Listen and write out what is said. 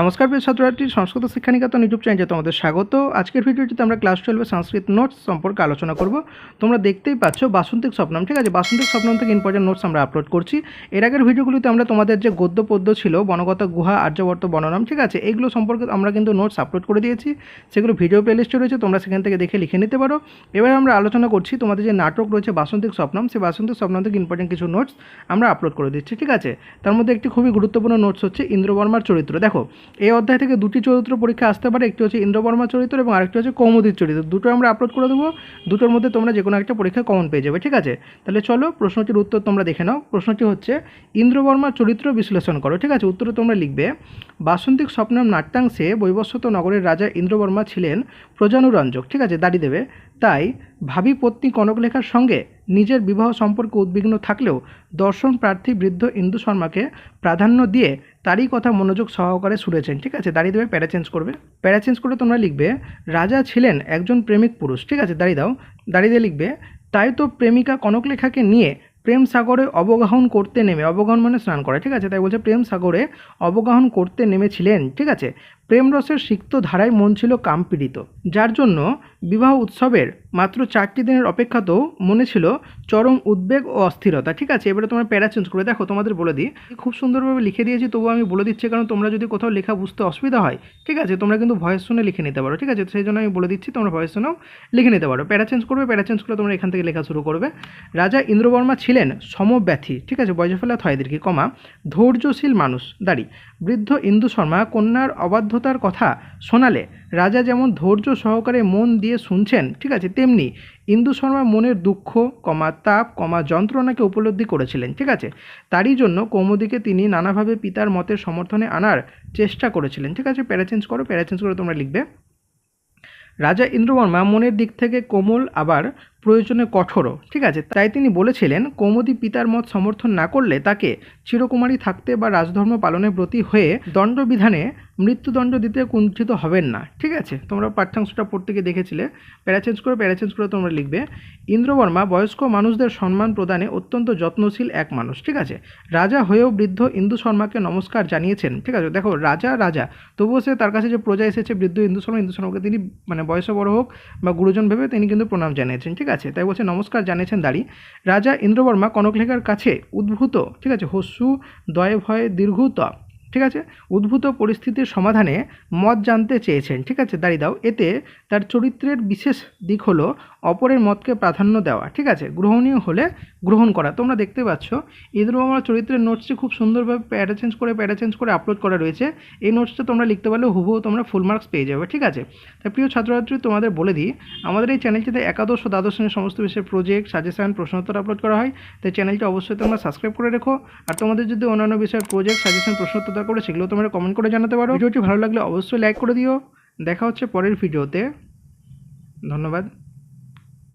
নমস্কার প্রিয় ছাত্রছাত্রী, সংস্কৃত শিক্ষানিকেতন ইউটিউব চ্যানেলে তোমাদের স্বাগত। আজকের ভিডিওটিতে আমরা ক্লাস টুয়েলভে সংস্কৃত নোটস সম্পর্কে আলোচনা করব। তোমরা দেখতেই পাচ্ছ বাসন্তিক স্বপ্নম, ঠিক আছে? বাসন্তিক স্বপ্নম থেকে ইম্পর্টেন্ট নোটস আমরা আপলোড করছি। এর আগের ভিডিওগুলিতে আমরা তোমাদের যে গদ্য পদ্য ছিল, বনগত গুহা, আর্যবর্ত বননাম, ঠিক আছে? এইগুলো সম্পর্কে আমরা কিন্তু নোটস আপলোড করে দিয়েছি। সেগুলো ভিডিও প্লেলিস্টে রয়েছে, তোমরা সেখান থেকে দেখে লিখে নিতে পারো। এবার আমরা আলোচনা করছি তোমাদের যে নাটক রয়েছে বাসন্তিক স্বপ্নম, সেই বাসন্তিক স্বপ্নম থেকে ইম্পর্টেন্ট কিছু নোটস আমরা আপলোড করে দিচ্ছি, ঠিক আছে? তার মধ্যে একটি খুবই গুরুত্বপূর্ণ নোটস হচ্ছে ইন্দ্রবর্মার চরিত্র। দেখো এই অধ্যায় থেকে দুটি চরিত্র পরীক্ষা আসতে পারে, একটি হচ্ছে ইন্দ্রবর্মা চরিত্র এবং আরেকটি হচ্ছে কৌমুদীর চরিত্র। দুটো আমরা আপলোড করে দেবো। দুটোর মধ্যে তোমরা যে কোনো একটা পরীক্ষা কমন পেয়ে যাবে, ঠিক আছে? তাহলে চলো প্রশ্নটির উত্তর তোমরা দেখে নাও। প্রশ্নটি হচ্ছে ইন্দ্রবর্মার চরিত্র বিশ্লেষণ করো, ঠিক আছে? উত্তরে তোমরা লিখবে, বাসন্তিক স্বপ্নম নাট্যাংশে বৈবস্বত নগরের রাজা ইন্দ্রবর্মা ছিলেন প্রজানুরঞ্জক ঠিক আছে? দাঁড়িয়ে দেবে। তাই ভাবি পত্নী কনকলেখার সঙ্গে নিজের বিবাহ সম্পর্কে উদ্বিগ্ন থাকলেও দর্শন প্রার্থী বৃদ্ধ ইন্দু শর্মাকে প্রাধান্য দিয়ে তারই কথা মনোযোগ সহকারে শুনেছেন। ঠিক আছে, দাঁড়িয়ে দেবে, প্যারা চেঞ্জ করবে। প্যারা চেঞ্জ করে তোমরা লিখবে, রাজা ছিলেন একজন প্রেমিক পুরুষ। ঠিক আছে, দাঁড়িয়ে দাও, দাঁড়িয়ে দিয়ে লিখবে, তাই তো প্রেমিকা কনকলেখাকে নিয়ে প্রেম সাগরে অবগাহন করতে নেমে অবগাহন মানে স্নান করা, ঠিক আছে, তাই বলছে, প্রেম সাগরে অবগাহন করতে নেমেছিলেন। ঠিক আছে প্রেম রসের সিক্ত ধারায় মন ছিল কামপীড়িত, যার জন্য বিবাহ উৎসবের মাত্র চারটি দিনের অপেক্ষাতেও মনে ছিল চরম উদ্বেগ ও অস্থিরতা। ঠিক আছে, এবারে তোমরা প্যারা চেঞ্জ করে দেখো, তোমাদের বলে দিই। খুব সুন্দরভাবে লিখে দিয়েছি, তবুও আমি বলে দিচ্ছি, কারণ তোমরা যদি কোথাও লেখা বুঝতে অসুবিধা হয়, ঠিক আছে, তোমরা কিন্তু ভয়েস শুনে লিখে নিতে পারো, ঠিক আছে সেই জন্য আমি বলে দিচ্ছি, তোমরা ভয়েস শুনেও লিখে নিতে পারো। প্যারা চেঞ্জ করবে, প্যারা চেঞ্জ করে তোমরা এখান থেকে লেখা শুরু করবে। রাজা ইন্দ্রবর্মা ছিলেন সমব্যথী, ঠিক আছে বয়সফেলা থয়দীর্ঘি কমা, ধৈর্যশীল মানুষ, দাঁড়ি। বৃদ্ধ ইন্দু শর্মা কন্যার অবাধ্যতার কথা শোনালে রাজা যেমন ধৈর্য সহকারে মন দিয়ে শুনছেন, ঠিক আছে, তেমনি ইন্দু শর্মা মনের দুঃখ, কমা তাপ, কমা যন্ত্রণাকে উপলব্ধি করেছিলেন, ঠিক আছে? তারই জন্য কৌমুদীকে তিনি নানাভাবে পিতার মতের সমর্থনে আনার চেষ্টা করেছিলেন, ঠিক আছে? প্যারাচেঞ্জ করো, প্যারাচেঞ্জ করে তোমরা লিখবে। রাজা ইন্দ্রবর্মা মনের দিক থেকে কোমল, আবার প্রয়োজনে কঠোরও, ঠিক আছে? তাই তিনি বলেছিলেন, কৌমুদী পিতার মত সমর্থন না করলে তাকে চিরকুমারী থাকতে বা রাজধর্ম পালনের ব্রতী হয়ে দণ্ডবিধানে মৃত্যুদণ্ড দিতে কুণ্ঠিত হবেন না। ঠিক আছে? তোমরা পাঠ্যাংশটা পড়তে গিয়ে দেখেছিলে। প্যারাচেঞ্জ করে প্যারাচেঞ্জ করে, তোমরা লিখবে। ইন্দ্রবর্মা বয়স্ক মানুষদের সম্মান প্রদানে অত্যন্ত যত্নশীল এক মানুষ, ঠিক আছে? রাজা হয়েও বৃদ্ধ ইন্দু শর্মাকে নমস্কার জানিয়েছেন, ঠিক আছে? দেখো, রাজা রাজা, তবুও সে তার কাছে যে প্রজা এসেছে, বৃদ্ধ ইন্দু শর্মা, ইন্দু শর্মাকে তিনি মানে বয়সে বড় হোক বা গুরুজন ভেবে তিনি কিন্তু প্রণাম জানিয়েছেন, ঠিক আছে? তাই বলছে, নমস্কার জানিয়েছেন দাঁড়ি। রাজা ইন্দ্রবর্মা কনকলেখার কাছে উদ্ভূত, ঠিক আছে, হস্যু দয়ে ভয়ে দীর্ঘত ঠিক আছে? উদ্ভূত পরিস্থিতির সমাধানে মত জানতে চেয়েছেন। ঠিক আছে? দাঁড়িয়ে দাও। এতে তার চরিত্রের বিশেষ দিক হলো অপরের মতকে প্রাধান্য দেওয়া। ঠিক আছে? গ্রহণীয় হলে গ্রহণ করা। তোমরা দেখতে পাচ্ছ ইন্দ্রবর্মার চরিত্রের নোটসটি খুব সুন্দরভাবে প্যারা চেঞ্জ করে প্যারা চেঞ্জ করে আপলোড করা রয়েছে। এই নোটসটা তোমরা লিখতে পারলে হুবহু তোমরা ফুল মার্কস পেয়ে যাবে। ঠিক আছে? তাই প্রিয় ছাত্রছাত্রী, তোমাদের বলে দিই, আমাদের এই চ্যানেলটিতে একাদশ ও দ্বাদশ শ্রেণির সমস্ত বিষয়ের প্রজেক্ট সাজেশন প্রশ্নোত্তর আপলোড করা হয়। তাই চ্যানেলটি অবশ্যই তোমরা সাবস্ক্রাইব করে রেখো। আর তোমাদের যদি অন্যান্য বিষয়ের প্রজেক্ট সাজেশন প্রশ্নোত্তর করে সেগুলো তোমরা কমেন্ট করে জানাতে পারো। ভিডিওটি ভালো লাগলে অবশ্যই লাইক করে দিও। দেখা হচ্ছে পরের ভিডিওতে। ধন্যবাদ।